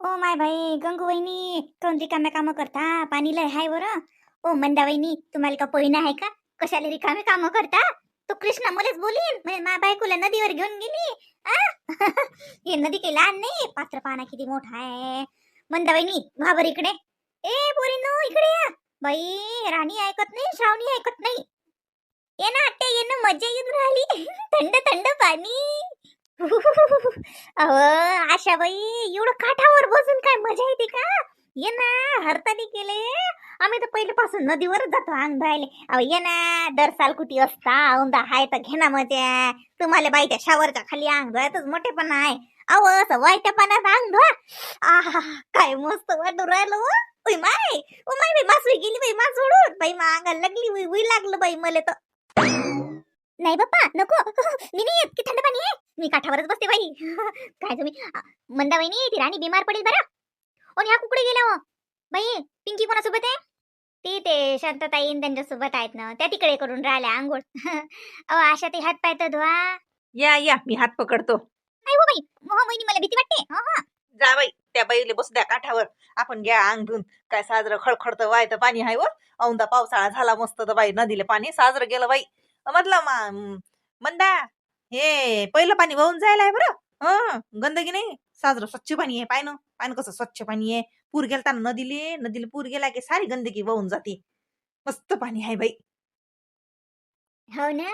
Oh my बाई गंगू वहिनी कोण रिकाम्या कामं करता पाणी लय हाय बरं ओ मंदा वहिनी तुम्हाला का पहिना आहे का? कशाला रिकामे कामं करता? तो कृष्णा मलाच बोलीन म्हणजे माझ्या बायकोला नदीवर घेऊन गेली आ? हे नदी काही लहान नाही पात्र पाना किती मोठा आहे. मंदा वहिनी भाबर इकडे. ए पोरीनो इकडे या. बाई राणी ऐकत नाही श्रावणी ऐकत नाही. ये ना आत्या ये ना मजा येऊन राहिली. थंड थंड पाणी. अहो आशाबाई एवढं काठावर बसून काय मजा येते का? ये ना हरताली केले. आम्ही तर पहिल्यापासून नदीवरच जातो अंग धुवायले. अहो ये ना दर साल कुठे असता औंदा हाय तर घे ना मजा. तुम्हाला बाईच्या शावरच्या खाली अंग धुवायतच मोठेपणा आहे. अहो असं वाईच्या पाण्यात अंग धुवा. आहा काय मस्त वाटू राहिलो हो. उय माय ओ माय बाई मासवी गेली बाई मास उडून बाई मा अंगाला लागली उई उई लागलं बाई मला तर. नाही बाप्पा नको. मी नाही येत. की थंड पाणी आहे. मी काठावरच बसते बाई. काय तुम्ही? मंदा वहिनी ती. राणी बिमार पडेल बरं. आणि ह्या कुकडे गेल्या हो बाई पिंकी कोणासोबत आहे? ती ते शांतताई त्यांच्यासोबत आहेत ना. त्या तिकडे करून राहिल्या आंघोळ. अहो आशा ते हात पाय तर धुवा. या या. मी हात पकडतो. नाही हो बाई. हो वहिनी मला भीती वाटते. हो हो. जा बाई. त्या बाईले बसू द्या काठावर. आपण घ्या अंग धुवून काय साजरं खळखळतं वायतं पाणी आहे व औंदा पावसाळा झाला मस्त तर बाई. नदीला पाणी साजरं गेलं बाई. म्हटलं मा मंदा हे पहिलं पाणी वाहून जायला आहे बरं. हं गंदगी नाही. साजरं स्वच्छ पाणी आहे पाय ना. पाणी कसं स्वच्छ पाणी आहे. पूर गेलता ना नदीले नदीला पूर गेला की सारी गंदगी वाहून जाते. मस्त पाणी आहे बाई. हो ना?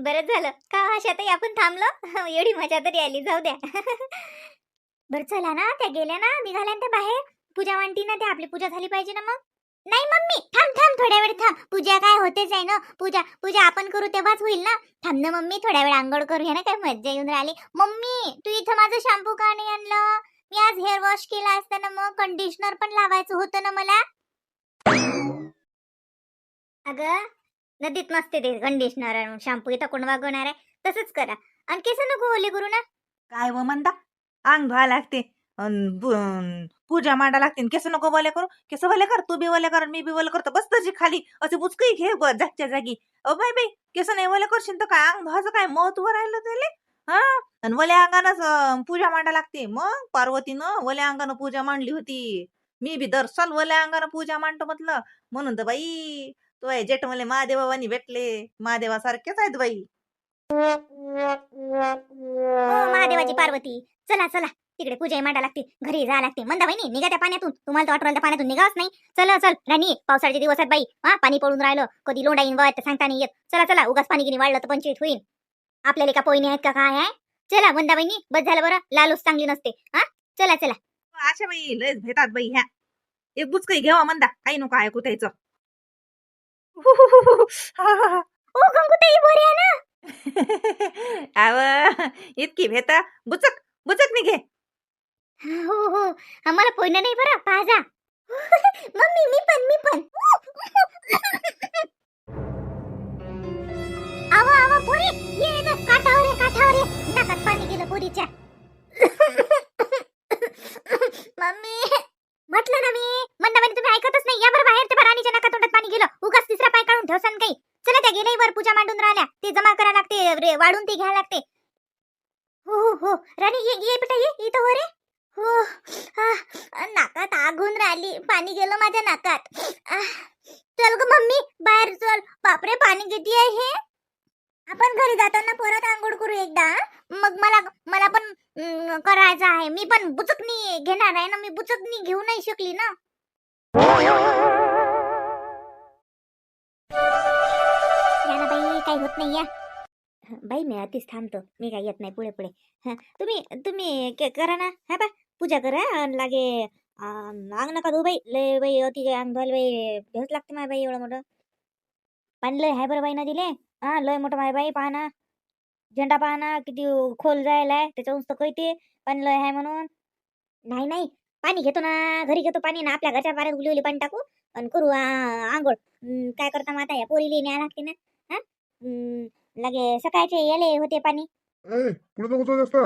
बरं झालं. का हो, आशाताई आपण थांबलो? एवढी मजा तरी आली जाऊ द्या. बरं चला ना त्या गेल्या ना निघाल्या ना त्या बाहेर. पूजा वांटी ना त्या आपली पूजा झाली पाहिजे ना मग? नाही मम्मी थांब थांब थोड्या वेळ थांब. पूजा काय होतेच आहे ना? पूजा पूजा आपण करू तेव्हाच होईल ना? थांब ना मम्मी थोड्या वेळ आंघोळ करूया ना? काय मज्जा येऊन राहिली. मम्मी तू इथं माझं शॅम्पू का नाही आणलं? मी आज हेअर वॉश केला असता ना मग कंडिशनर पण लावायचं होतं ना मला? अगं नदीत नसते ते कंडिशनर आणून शॅम्पू इथं कोण वागवणार आहे? तसंच करा. आणि केस नको ओले करू ना? काय व म्हणता? अंग धुवा लागते. अन बु- अन पूजा मांडा लागते केस नको बोले करू. केस बोले कर तू बी बोले कर मी बी वले करतो. बस तशी खाली. असे बुचकही घे जागच्या जागी. अ बाई बाई केस नाही वले करशील तर काय? अंग धुवाचं काय? महत्त्व राहिलं त्याले? हा? आणि वल्या अंगानच पूजा मांडा लागते. मग पार्वतीनं वल्या अंगानं पूजा मांडली होती. मी बी दरसाल वल्या अंगानं पूजा मांडतो म्हटलं. म्हणून तर बाई तो आहे जेठ मला महादेवानी भेटले. महादेवासारखेच आहेत बाई. हो, महादेवाची पार्वती. चला चला. तिकडे पूजा मांडा लागते घरी जा लागते. मंदा बहिणी निघा त्या पाण्यातून. तुम्हाला तर वाटलं त्या पाण्यातून निघावच नाही. चला चल राणी पावसाळ्याच्या दिवसात बाई. हा पाणी पडून राहिलं. कधी लोंडा येईन वाट सांगता नाही येत. चला चला उगाच पाणी गिनी वाढलं तर पंचायत होईल आपल्याला का पोईने आहेत का काय आहे चला मंदा बहिणी बस झालं बरं. लालूच चांगली नसते हा? चला चला. अशा बाई लयच भेटात बाई ह्या. एक बुचकही घ्यावा म्हणता काही नको ऐकू त्याचं. ओ गंगूताई बरे आहे ना? अव इतकी भेता बुचक बुचक निघे. हो हो आम्हाला पोयनं नाही बरं पाजा. मम्मी मी पण मी पण. आवा आवा पोरी. ये ना काठावर ये काठावर ये. नाकात पाणी गेलं पोरीच्या. मम्मी. म्हटलं ना मी. म्हणता म्हणजे तुम्ही ऐकतच नाही. या बरं बाहेर ते राणीच्या नाका तोंडात पाणी गेलं. उगाच तिसरा पाय काढून ठेवसान काही. चला त्या गेल्याही वर पूजा मांडून राहिल्या. ते जमा करा लागते वाढून ते घ्या लागते. हो हो हो. राणी ये ये बेटा ये. इथं वर ये हो आ, नाकात आगून राहिली पाणी गेलं माझ्या नाकात. चल ग मम्मी बाहेर चल. बापरे पाणी किती आहे हे? आपण घरी जाताना परत आंघोळ करू एकदा मग मला मला पण करायचं आहे. मी पण बुचकणी घेणार आहे ना मी बुचकणी घेऊ नाही शकली ना. या ना बाई काही होत नाही या. बाई मी आधीच थांबतो. मी काही येत नाही पुढे पुढे हा, तुम्ही तुम्ही करा ना. हा बा पूजा करा. लागे अं, नका दू बाई. लय बाई अति अंग बाई. भेट लागते माय बाई एवढं मोठं. पाणी लय हाय बरं बाई ना दिले. हा लय मोठं माय बाई पाहना झेंडा पाहना किती खोल जायला. आहे त्याच्या उंच कळते. पाणी लय आहे म्हणून. नाही नाही. पाणी घेतो ना. घरी घेतो पाणी. ना आपल्या घरच्या पाण्यात उली उली पाणी टाकू. आणि करू आंघोळ. काय करता माता या पोरीली न्याय लागते ना. हा? हम्म, लगे सकाळचे याले होते पाणी. ए पुढे नको जास्त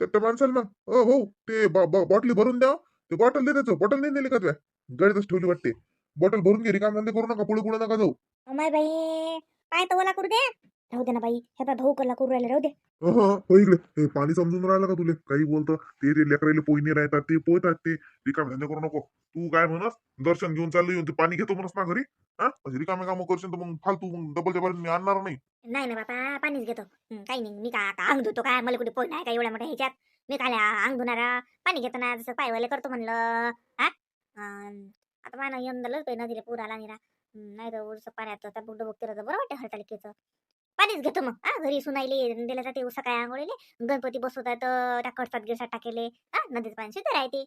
त्या माणसाला ना. हो ते बॉटली भरून द्या. ते बॉटल दे त्याचं बॉटल नाही दिली का तुझ्या? गाडीतच ठेवली वाटते. बॉटल भरून घे. काम धंदे करू नका. पुढे पुढे नका जाऊ. अमाय बाई. पाय तर ओला करू दे? राहू दे ना बाई. हे बा भाऊ कला करू राहिले. राहू दे. अहं, हो इकडे. हे पाणी समजून राहिलं का तुले? काही बोलतो. ते ते लेकराले पोईने राहतात. ते पोहतात ते. रिकामे धंदे करू नको. तू काय म्हणस? दर्शन घेऊन चाललो येऊन. ते पाणी घेतो म्हणस ना घरी? हा रिकामे कामं करशील तर मग फालतू मग डबलच्या बारीने मी आणणार नाही. नाही ना बापा. पाणीच घेतो. हं, काही नाही. मी का आता अंग धुतो काय? मला कुठे पोय नाही का एवढ्या मोठ्या ह्याच्यात? मी काय अंग धुणारा पाणी घेतो ना जसं पायवाले करतो म्हणलं हा? आता मला यंदालाच पाहिजे नदीला पूर आला निरा. नाही तर उलसं पाण्यात आता बुड्ड बघ तर बरं वाटतं हरतालिकेचं पाणीच घेतो मग हा? घरी सुनायले दिल्या जाते सकाळी आंघोळीले. गणपती बसवतात त्या कडसात गिरसात टाकेले हा? नदीचं पाणी शुद्ध राहते.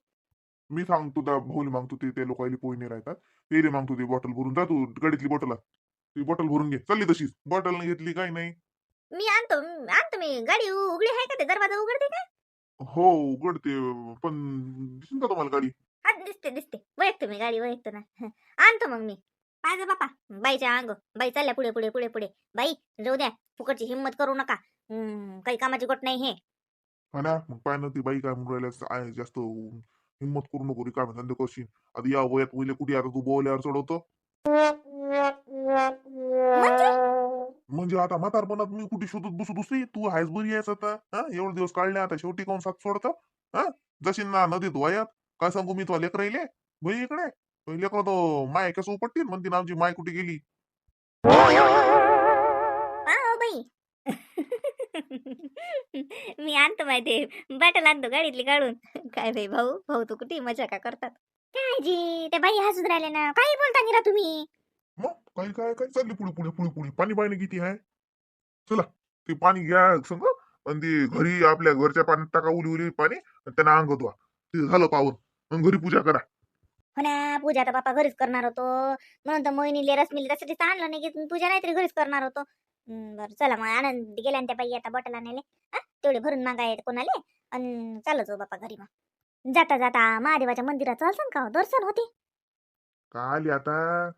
मी सांगतो त्या भाऊली मागतो ते ते लोकांनी पोईने राहतात. ते रे मागतो ते बॉटल भरून. जा तू गाडीतली बॉटल ती बॉटल भरून घे. चालली तशीच. बॉटल घेतली काही नाही. मी आणतो आणतो मी. गाडी उघडी आहे का ते? दरवाजा उघडते का? हो उघडते. पण दिसून का तुम्हाला गाडी. हा दिसते दिसते. वैयक्तो मी गाडी वैयक्तो ना. आणतो मग मी. पाहिजे बापा बाईच्या अंग. बाई चालल्या पुढे पुढे पुढे पुढे. बाई जाऊ द्या. फुकटची हिंमत करू नका. हम्म, काही कामाची गोट नाही हे. हा ना मग पाय ना ती बाई काय म्हणून राहिल्या आहे जास्त हिंमत करू नको रिकामे धंदे करशील आता या वयात पहिले कुठे? आता तू बोल्यावर चढवतो. म्हणजे? म्हणजे आता म्हातारपणात मी कुठे शोधत बसू दुसरी? तू हायस बरी आहेस आता. हा एवढे दिवस काढले आता शेवटी कोण साथ सोडत? हा जशी ना नदीत वयात. काय सांगू मी तुला लेकर राहिले भाई इकडे लेकर तो माय कसं उपटतील? म्हणते आमची माय कुठे गेली? मी आणतो माहिती बॅटल आणतो गाडीतली काढून. काय भाई भाऊ? भाऊ तू कुठे? मजा का करतात? काय जी ते बाई हसून राहिले ना. काही बोलता निरा तुम्ही. मग काही काय काय? चालली पुढे पुढे पुढे पुढे. पाणी पाहिजे किती आहे? चला ते पाणी घ्या संग. आणि ते घरी आपल्या घरच्या पाण्यात टाका उली उली पाणी आणि त्यांना अंग धुवा. ते झालं पावर मग घरी पूजा करा. हो ना पूजा तर बापा घरीच करणार होतो. म्हणून तर मोहिनीले रश्मीले त्यासाठी तर आणलं नाही की पूजा नाहीतरी घरीच करणार होतो. बरं चला मग आनंद गेल्या ना त्या बाई आता बॉटल आणायले हा तेवढे भरून मागाय कोणाले? आणि चालत जाऊ बापा घरी मग. जाता जाता महादेवाच्या मंदिरात चालसन का हो? दर्शन होते. का आली आता?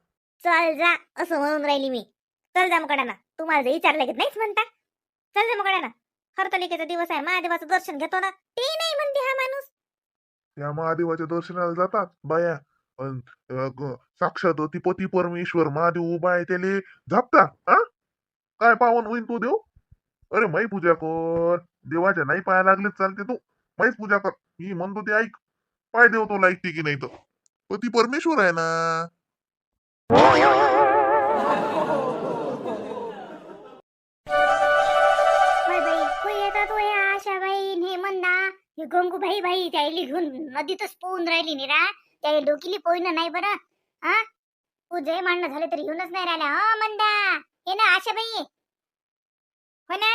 चल जा असं म्हणून राहिली मी. चल जा मग तू माझं विचारलं की नाहीच म्हणता. चल जा मग ना हरतालिकेचा दिवस आहे महादेवाचं दर्शन घेतो ना. ते नाही म्हणते हा माणूस. त्या महादेवाच्या दर्शनाला जातात बाया. अन, अ, ग- साक्षात ती पती परमेश्वर महादेव उभा आहे त्याले झापता हा काय पावन होईन तू देव? अरे माई पूजा कर. देवाच्या नाही पाया लागले चालते तू. माहीच पूजा कर. मी म्हणतो ते ऐक. पाय देव तो ऐकते की नाही तर. पती परमेश्वर आहे ना. हे गंगू भाई भाई त्याला घेऊन नदीतच पोहून राहिली निरा. त्या डोकीली पोईन नाही बरं हा? पूजे मांडणं झाले तरी घेऊनच नाही राहिल्या हा मंदा हे ना आशा बाई? हो ना?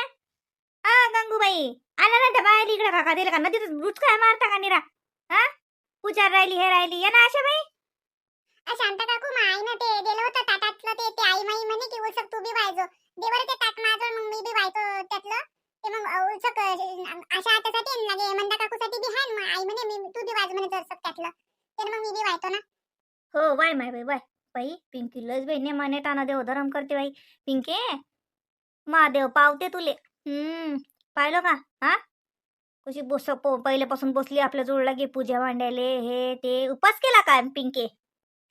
हा गंगूबाई आला ना त्या बाहेर इकडे काका दिला का नदीतच बुचका मारता का निरा? हा? पूजा राहिली हे राहिली ये ना आशा बाई? शांता काकू मा आई ना ते दिलं होतं ताटातलं ते ते आई माई म्हणे की उलसक तू बी व्हायचो. देवर ते ताट माझं मग मी बी व्हायचो त्यातलं. ते मग अ, उलसक अशा आतासाठी लागे मंदा काकूसाठी बी आहे मग आई म्हणे मी तू बी वाज म्हणे जरसक त्यातलं. तर मग मी बी व्हायचो ना. हो वाय माय बाई वाय बाई पिंकी लस बहिणी ने माने ताना देव धरम करते बाई. पिंके महादेव पावते तुले. हम्म पाहिलं का? हा? कशी बस प- पहिल्यापासून बसली आपल्या जोडला गे पूजा मांडायले हे ते. उपास केला का पिंके?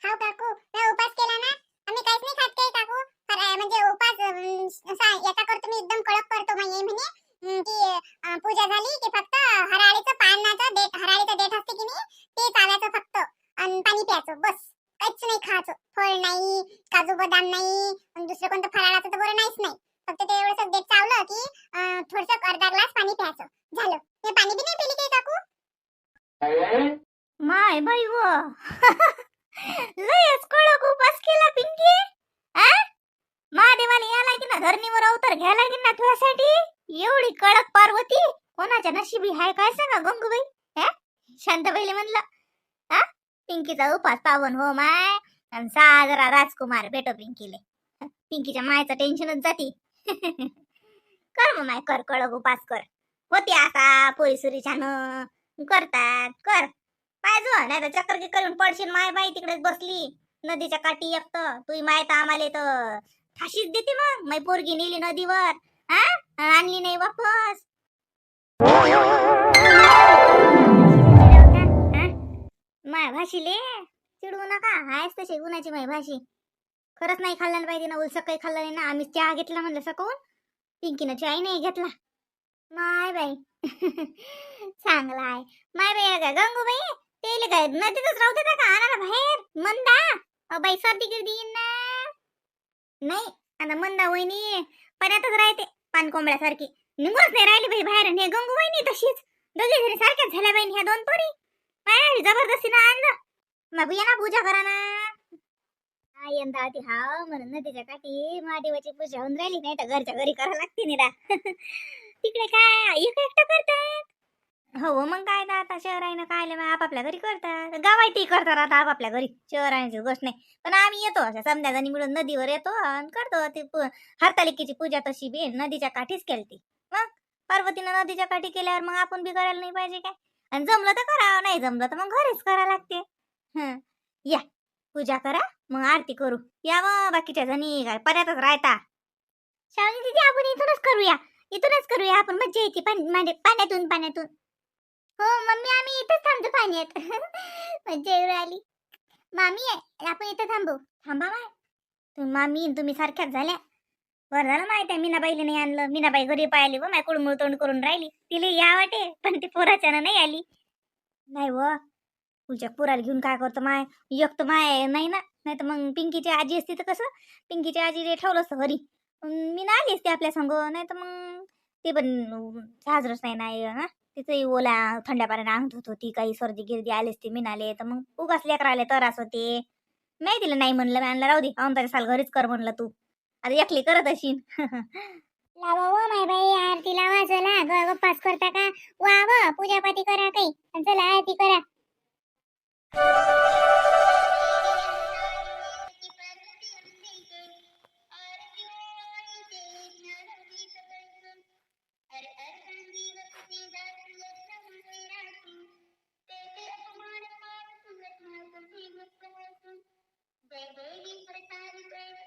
हाव काकू मी उपास केला ना? आम्ही काहीच नाही खात काही काकू. फरा- म्हणजे उपास अं, असा याचा करतो मी एकदम कडक करतो हे म्हणे अं, की अं, पूजा झाली की फक्त हराळीचं पानाचं देठ हराळीचं देठ असते की नाही ते चालायचं फक्त. आणि पाणी प्यायचं बस. काहीच नाही खायचं. फळ नाही काजू बदाम नाही आणि दुसरं कोणतं फराळाचं तर बरं नाहीच नाही. फक्त ते एवढंच देठ चावलं की थोडंसं अर्धा ग्लास पाणी प्यायचं. झालं. मी पाणी बी नाही पिली काही काकू? माय बाई व. लयच कडक उपास केला पिंकी. आ? महादेवाने याला की ना धरणीवर अवतार घ्यायला की ना तुझ्यासाठी. एवढी कडक पार्वती कोणाच्या नशिबी हाय काय सांगा गंगूबाई? हा शांताबाईले म्हणलं. हा पिंकीचा उपास पावन हो माय. आणि सागरा राजकुमार भेटो पिंकीले. पिंकीच्या मायचं टेन्शनच जाती. कर मग माय कर कडक उपास कर. होती आता पोळी छान. करतात कर. पाहिजे नाही तर चक्कर की करून पडशील माय बाई तिकडेच बसली. नदीच्या काठी एकट तुही माय तर आम्हाला तर फाशीच देते मग. मै पोरगी नेली नदीवर. हा? आणली नाही वापस. माय भाशीले चिडवू नका. आहेच तशी गुणाची माय भाशी. खरंच नाही खाल्लं पाहिजे ना उलसं काही खाल्लं नाही ना. आम्ही चहा घेतला म्हणलं सकून पिंकीनं चहाही नाही घेतला. माय बाई. चांगला आहे. माय बाई का गंगूबाई. काय नदीतच राहू देता का आणा ना बाहेर मंदा. अ बाई सर्दी गिर्दी येईन ना. नाही आता मंदा वहिनी आताच राहते पानकोंबड्यासारखी निघूनच नाही राहिली बाई बाहेर आणि हे गंगू वहिनी तशीच. दोघी घरी सारख्याच झाल्या बाई ह्या दोन पोरी. बाहेर जबरदस्तीनं आणलं मग ये ना पूजा करा ना. यंदा आधी हा म्हणून नदीच्या काठी महादेवाची पूजा होऊन राहिली नाही तर घरच्या घरी करावं लागते निरा. तिकडे काय एक एकटं करतात? हो मग काय तर आता शहर आहे ना काय मग आपापल्या घरी करतात. गावायती करतात आता आपापल्या घरी. शहर आहे गोष्ट नाही. पण आम्ही येतो अशा समजा जणी मिळून नदीवर येतो आणि करतो. ते हरतालिकेची पूजा तशी बी नदीच्या काठीच केलती. मग पार्वतीनं नदीच्या काठी केल्यावर मग आपण बी करायला नाही पाहिजे काय? आणि जमलं तर करावं नाही जमलं तर मग घरीच करा लागते. हं या. पूजा करा मग आरती करू. या मग बाकीच्या जणी काय पर्यातच राहता. शावणी दिदी आपण इथूनच करूया. इथूनच करूया. आपण मज्जा येते पाण्यातून पाण्यातून. हो मम्मी आम्ही इथंच थांबतो पाण्यात. मज्जा येऊ आली. मामी आहे आपण इथं थांबू. थांबा माय तुम्ही मामी तुम्ही सारख्याच झाल्या. बरं झालं माहिती आहे मीनाबाईला नाही आणलं. मीनाबाई घरी पाहिली व माय कुडमुळ तोंड करून राहिली. तिला या वाटे पण ती पोराच्यानं नाही आली. नाही व तुझ्या पोराला घेऊन काय करतो माय? एक तर माय नाही ना नाही तर मग पिंकीची आजी असती तर कसं? पिंकीची आजीने ठेवलं असतं घरी. मी ना आली असते आपल्या संग नाही तर मग ते पण साजरच नाही ना. तिचंही ओला थंड्या पाण्याने अंगत होत. होती काही सर्दी गिर्दी आलीच ती मिनाले तर मग उगाच लेकर आले त्रास होते. नाही तिला नाही म्हणलं. मी राहू दे. औंधाच्या साल घरीच कर म्हणलं तू. आता एकली करत अशीन. लावा व माय बाई आरती लावा. चला ग गप्पास करता का? वा व पूजापाती करा काही. चला आरती करा. जय देवी प्रसाद जय पार्वती